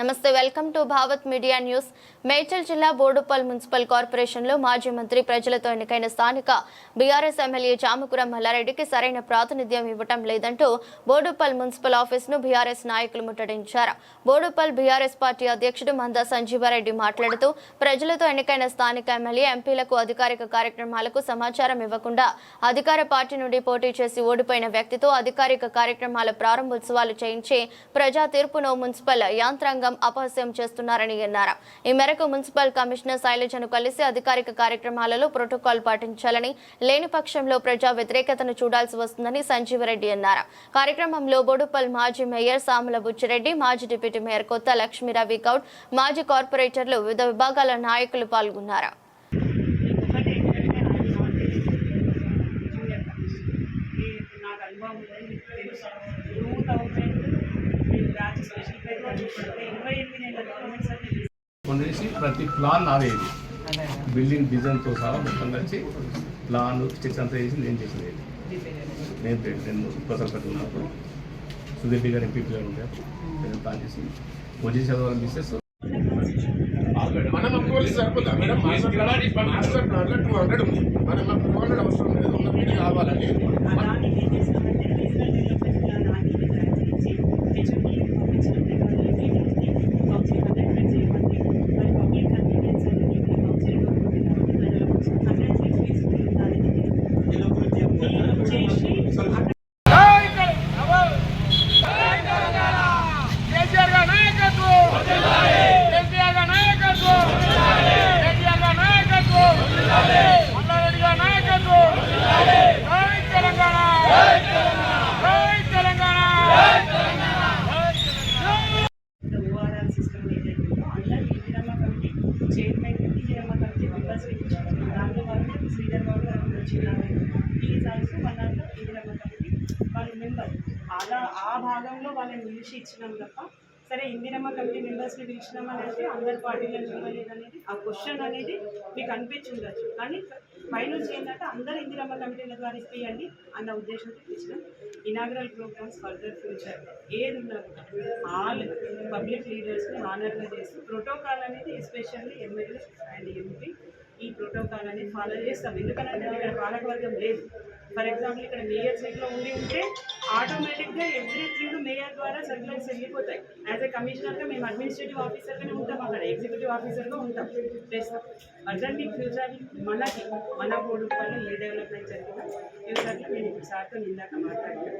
నమస్తే welcome to Bhavat media news. Medchal జిల్లా Boduppal municipal కార్పొరేషన్లో మాజీ మంత్రి ప్రజలతో ఎన్నికైన స్థానిక బీఆర్ఎస్ ఎమ్మెల్యే చామకురం మల్లారెడ్డికి సరైన ప్రాతినిధ్యం ఇవ్వటం లేదంటూ బోడుపల్ మున్సిపల్ ఆఫీస్ను బీఆర్ఎస్ నాయకులు ముట్టడించారు. బోడుపల్ బీఆర్ఎస్ పార్టీ అధ్యక్షుడు మందా సంజీవారెడ్డి మాట్లాడుతూ ప్రజలతో ఎన్నికైన స్థానిక ఎమ్మెల్యే ఎంపీలకు అధికారిక కార్యక్రమాలకు సమాచారం ఇవ్వకుండా అధికార పార్టీ నుండి పోటీ చేసి ఓడిపోయిన వ్యక్తితో అధికారిక కార్యక్రమాల ప్రారంభోత్సవాలు చేయించి ప్రజా తీర్పును మున్సిపల్ యాంత్రాంగం అపహాస్యం చేస్తున్నారని అన్నారు. ఈ మేరకు మున్సిపల్ కమిషనర్ శైలజను కలిసి అధికారిక కార్యక్రమాలలో ప్రోటోకాల్ పాటించాలని లేని పక్షంలో ప్రజా వ్యతిరేకతను చూడాల్సి వస్తుందని సంజీవరెడ్డి అన్నారు. కార్యక్రమంలో బోడుపల్ మాజీ మేయర్ సాముల బుచ్చిరెడ్డి మాజీ డిప్యూటీ మేయర్ కొత్త లక్ష్మీ రవి గౌడ్ మాజీ కార్పొరేటర్లు వివిధ విభాగాల నాయకులు పాల్గొన్నారు. నాకు అనుభవం మీకు తెలుసు? Two thousand batch special paper చేసి ప్రతి ప్లాన్ నాదేది. బిల్డింగ్ డిజైన్తో సహా మొత్తం కలిసి ప్లాన్ స్టిక్స్ అంతా చేసి నేను చేసింది. నేను పె- నేను ప్రసరపతి ఉన్నప్పుడు. సుదీప్ గారు ఎంపీపీ గారు ఉంటారు నేను ప్లాన్ చేసి వచ్చి చదవాలని మిస్సెస్ మనం అప్రూవల్ సరిపోతా మేడం మాస్టర్ ప్లాన్ మాస్టర్ ప్లాన్లో టూ హండ్రెడ్ ఉంది. మనం టూ హండ్రెడ్ అవసరం లేదు. ఉన్న మీటింగ్ కావాలని దానికి ఏం చేస్తామంటే రీజనల్ డెవలప్మెంట్ ప్లాన్ ఆర్డీ తయారు చేసి హెచ్ఎండి పంపించినట్టే కౌన్సిల్ కండక్ట్ చేయమంది మరి పబ్లిక్ కన్వీనియన్స్ అనేది కౌన్సిల్ ప్రజల కోసం హండ్రెడ్ సిక్స్టీస్ చేసి అక్కడ కేసీఆర్ గారి నాయకత్వం కేసీఆర్ గారి నాయకత్వం కేసీఆర్ గారి నాయకత్వం మల్లారెడ్డి గారి నాయకత్వం జై తెలంగాణ జై తెలంగాణ ఓఆర్ఆర్ సిస్టమ్ ఏదైతే ఉందో అందరూ Indiramma committee chairman Indiramma committee members దాంట్లో వాళ్ళు శ్రీధర్ బాబు వచ్చినారు is also one of the Indiramma committee వాళ్ళ మెంబర్ అలా ఆ భాగంలో వాళ్ళని పిలిచి ఇచ్చినాం తప్ప సరే ఇందిరమ్మ కమిటీ మెంబర్స్ని పిలిచినాం అనేది అందరి పార్టీలను పిలవలేదు అనేది ఆ క్వశ్చన్ అనేది మీకు అనిపించి ఉండొచ్చు. కానీ పైనుంచి ఏంటంటే అందరు ఇందిరమ్మ కమిటీల ద్వారా ఇప్పియండి అన్న ఉద్దేశంతో పిలిచినాం ఇనాగ్రల్ ప్రోగ్రామ్స్ ఫర్దర్ ఫ్యూచర్ ఏది ఉన్నారు ఆల్ పబ్లిక్ లీడర్స్ని ఆనర్గా చేస్తూ ప్రోటోకాల్ అనేది ఎస్పెషల్లీ ఎమ్మెల్యే అండ్ ఎంపీ అనేది ఫాలో చేస్తాం. ఎందుకంటే ఇక్కడ పాలకవర్గం లేదు. ఫర్ ఎగ్జాంపుల్ ఇక్కడ మేయర్ సీట్లో ఉండి ఉంటే ఆటోమేటిక్గా ఎవ్రీథింగ్ మేయర్ ద్వారా సర్క్యులర్స్ వెళ్ళిపోతాయి. యాజ్ ఎ కమిషనర్గా మేము అడ్మినిస్ట్రేటివ్ ఆఫీసర్గానే ఉంటాం అక్కడ. ఎగ్జిక్యూటివ్ ఆఫీసర్గా ఉంటాం. చేస్తాం అర్థం మీకు ఫ్యూచర్ మనకి మన బోర్డు వల్ల ఏ డెవలప్మెంట్ జరిగినా ఫ్యూచర్లో నేను ఇప్పుడు సార్తో ఇందాక మాట్లాడినా.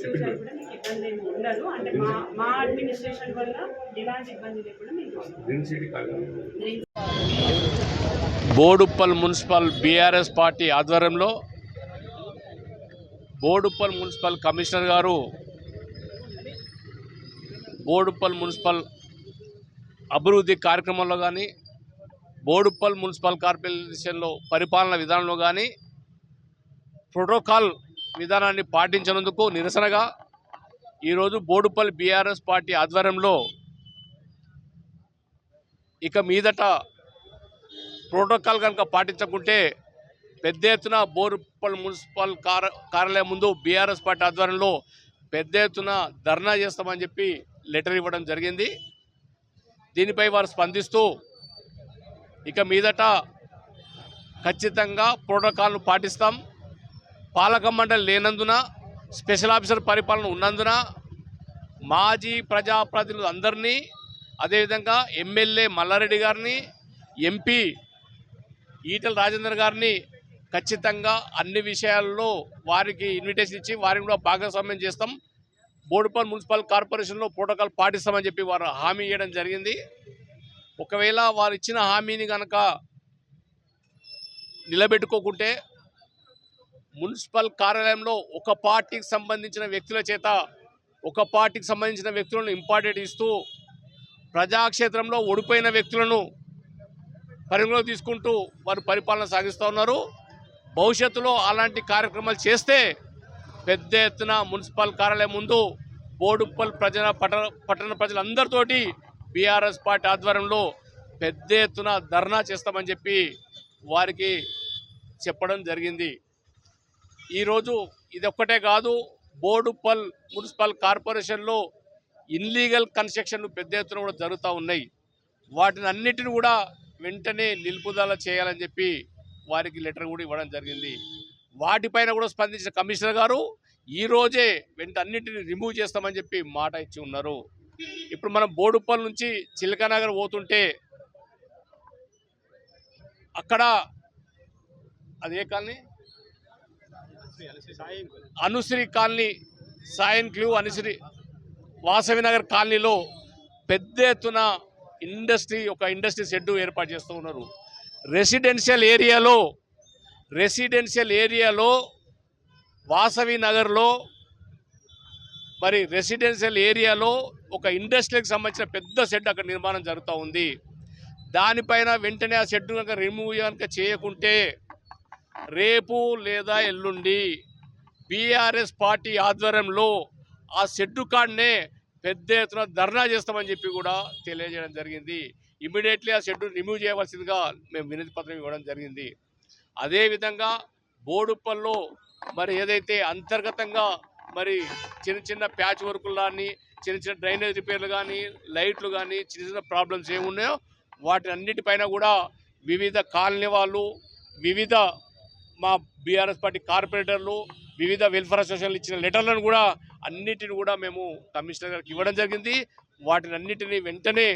ఫ్యూచర్ కూడా మీకు ఇబ్బంది ఏమి ఉండదు. అంటే మా మా అడ్మినిస్ట్రేషన్ వల్ల ఎలాంటి ఇబ్బంది లేకుండా మీకు green Boduppal municipal BRS party ఆధ్వర్యంలో బోడుప్పల్ మున్సిపల్ కమిషనర్ గారు బోడుప్పల్ మున్సిపల్ అభివృద్ధి కార్యక్రమంలో కానీ బోడుప్పల్ మున్సిపల్ కార్పొరేషన్లో పరిపాలన విధానంలో కానీ ప్రోటోకాల్ విధానాన్ని పాటించినందుకు నిరసనగా ఈరోజు బోడుప్పల్ బీఆర్ఎస్ పార్టీ ఆధ్వర్యంలో ఇక మీదట ప్రోటోకాల్ కనుక పాటించకుంటే పెద్ద ఎత్తున బోరుపల్ మున్సిపల్ కార్యాలయం ముందు బీఆర్ఎస్ పార్టీ ఆధ్వర్యంలో పెద్ద ఎత్తున ధర్నా చేస్తామని చెప్పి లెటర్ ఇవ్వడం జరిగింది. దీనిపై వారు స్పందిస్తూ ఇక మీదట ఖచ్చితంగా ప్రోటోకాల్ను పాటిస్తాం. పాలక మండలి లేనందున స్పెషల్ ఆఫీసర్ పరిపాలన ఉన్నందున మాజీ ప్రజాప్రతినిధులు అందరినీ అదేవిధంగా ఎమ్మెల్యే మల్లారెడ్డి గారిని ఎంపీ ఈటల రాజేందర్ గారిని ఖచ్చితంగా అన్ని విషయాల్లో వారికి ఇన్విటేషన్ ఇచ్చి వారిని కూడా భాగస్వామ్యం చేస్తాం. బోడుపల్లి మున్సిపల్ కార్పొరేషన్లో ప్రోటోకాల్ పాటిస్తామని చెప్పి వారు హామీ ఇవ్వడం జరిగింది. ఒకవేళ వారు ఇచ్చిన హామీని కనుక నిలబెట్టుకోకుంటే మున్సిపల్ కార్యాలయంలో ఒక పార్టీకి సంబంధించిన వ్యక్తుల చేత ఒక పార్టీకి సంబంధించిన వ్యక్తులను ఇంపార్టెంట్ ఇస్తూ ప్రజాక్షేత్రంలో ఓడిపోయిన వ్యక్తులను పరిగణలో తీసుకుంటూ వారు పరిపాలన సాగిస్తూ ఉన్నారు. భవిష్యత్తులో అలాంటి కార్యక్రమాలు చేస్తే పెద్ద ఎత్తున మున్సిపల్ కార్యాలయం ముందు బోడుప్పల్ ప్రజల పట్టణ పట్టణ ప్రజలందరితోటి బీఆర్ఎస్ పార్టీ ఆధ్వర్యంలో పెద్ద ఎత్తున ధర్నా చేస్తామని చెప్పి వారికి చెప్పడం జరిగింది. ఈరోజు ఇది ఒక్కటే కాదు బోడుప్పల్ మున్సిపల్ కార్పొరేషన్లో ఇన్లీగల్ కన్స్ట్రక్షన్లు పెద్ద ఎత్తున కూడా జరుగుతూ ఉన్నాయి. వాటిని అన్నిటిని కూడా వెంటనే నిలుపుదల చేయాలని చెప్పి వారికి లెటర్ కూడా ఇవ్వడం జరిగింది. వాటిపైన కూడా స్పందించిన కమిషనర్ గారు ఈరోజే వెంట అన్నింటిని రిమూవ్ చేస్తామని చెప్పి మాట ఇచ్చి ఉన్నారు. ఇప్పుడు మనం బోడుప్పల్ నుంచి చిలకనగర్ పోతుంటే అక్కడ అదే కాలనీ? అనుశ్రీ కాలనీ సాయన్ క్లూ అనుశ్రీ వాసవి నగర్ కాలనీలో పెద్ద ఎత్తున ఇండస్ట్రీ ఒక ఇండస్ట్రీ షెడ్ ఏర్పాటు చేస్తూ ఉన్నారు. రెసిడెన్షియల్ ఏరియాలో రెసిడెన్షియల్ ఏరియాలో వాసవి నగర్లో మరి రెసిడెన్షియల్ ఏరియాలో ఒక ఇండస్ట్రీకి సంబంధించిన పెద్ద షెడ్ అక్కడ నిర్మాణం జరుగుతూ ఉంది. దానిపైన వెంటనే ఆ షెడ్ కనుక రిమూవ్ కనుక చేయకుంటే రేపు లేదా ఎల్లుండి బీఆర్ఎస్ పార్టీ ఆధ్వర్యంలో ఆ షెడ్డు కాడనే పెద్ద ఎత్తున ధర్నా చేస్తామని చెప్పి కూడా తెలియజేయడం జరిగింది. ఇమీడియట్లీ ఆ షెడ్డు రిమూవ్ చేయవలసిందిగా మేము వినతి పత్రం ఇవ్వడం జరిగింది. అదేవిధంగా బోడుప్పల్లో మరి ఏదైతే అంతర్గతంగా మరి చిన్న చిన్న ప్యాచ్ వర్కులు కానీ చిన్న చిన్న డ్రైనేజ్ రిపేర్లు కానీ లైట్లు కానీ చిన్న చిన్న ప్రాబ్లమ్స్ ఏమున్నాయో వాటి అన్నిటిపైన కూడా వివిధ కాలనీ వాళ్ళు వివిధ మా బీఆర్ఎస్ పార్టీ కార్పొరేటర్లు వివిధ వెల్ఫేర్ అసోసియేషన్లు ఇచ్చిన లెటర్లను కూడా అన్నిటిని కూడా మేము కమిషనర్ గారికి ఇవ్వడం జరిగింది. వాటిని అన్నిటిని వెంటనే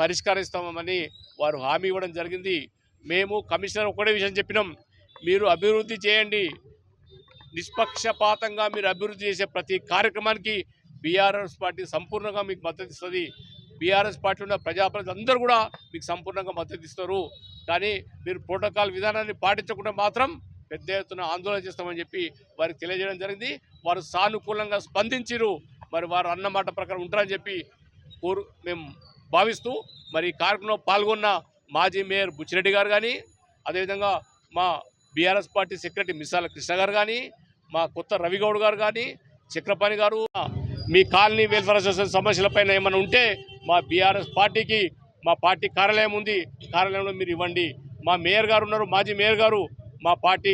పరిష్కరిస్తామని వారు హామీ ఇవ్వడం జరిగింది. మేము కమిషనర్ ఒకటే విషయం చెప్పినాం. మీరు అభివృద్ధి చేయండి. నిష్పక్షపాతంగా మీరు అభివృద్ధి చేసే ప్రతి కార్యక్రమానికి బీఆర్ఎస్ పార్టీ సంపూర్ణంగా మీకు మద్దతు ఇస్తుంది. బీఆర్ఎస్ పార్టీ ఉన్న ప్రజాప్రతినిధులు అందరూ కూడా మీకు సంపూర్ణంగా మద్దతు ఇస్తారు. కానీ మీరు ప్రోటోకాల్ విధానాన్ని పాటించకుండా మాత్రం పెద్ద ఎత్తున ఆందోళన చేస్తామని చెప్పి వారికి తెలియజేయడం జరిగింది. వారు సానుకూలంగా స్పందించిరు. మరి వారు అన్నమాట ప్రకారం ఉంటారని చెప్పి కోరు మేము భావిస్తూ మరి ఈ కార్యక్రమంలో పాల్గొన్న మాజీ మేయర్ బుచ్చిరెడ్డి గారు కానీ అదేవిధంగా మా BRS party secretary Misala Krishna గారు కానీ మా కొత్త రవిగౌడ్ గారు కానీ చక్రపాణి గారు మీ కాలనీ వెల్ఫేర్ అసోసియేషన్ సమస్యలపైన ఏమైనా ఉంటే మా బీఆర్ఎస్ పార్టీకి మా పార్టీ కార్యాలయం ఉంది కార్యాలయంలో మీరు ఇవ్వండి. మా మేయర్ గారు ఉన్నారు మాజీ మేయర్ గారు మా పార్టీ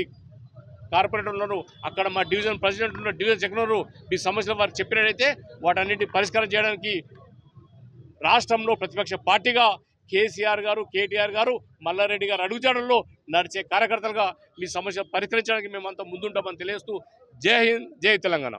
కార్పొరేటర్ ఉన్నారు అక్కడ మా డివిజన్ ప్రెసిడెంట్ ఉన్న డివిజన్ సెక్రటరీ ఈ మీ సమస్యలు వారు చెప్పినట్టయితే వాటన్నిటి పరిష్కారం చేయడానికి రాష్ట్రంలో ప్రతిపక్ష పార్టీగా కేసీఆర్ గారు కేటీఆర్ గారు మల్లారెడ్డి గారు అడుగుజాడల్లో నడిచే కార్యకర్తలుగా మీ సమస్య పరిష్కరించడానికి మేమంతా ముందుంటామని తెలియజేస్తూ జై హింద్ జై తెలంగాణ.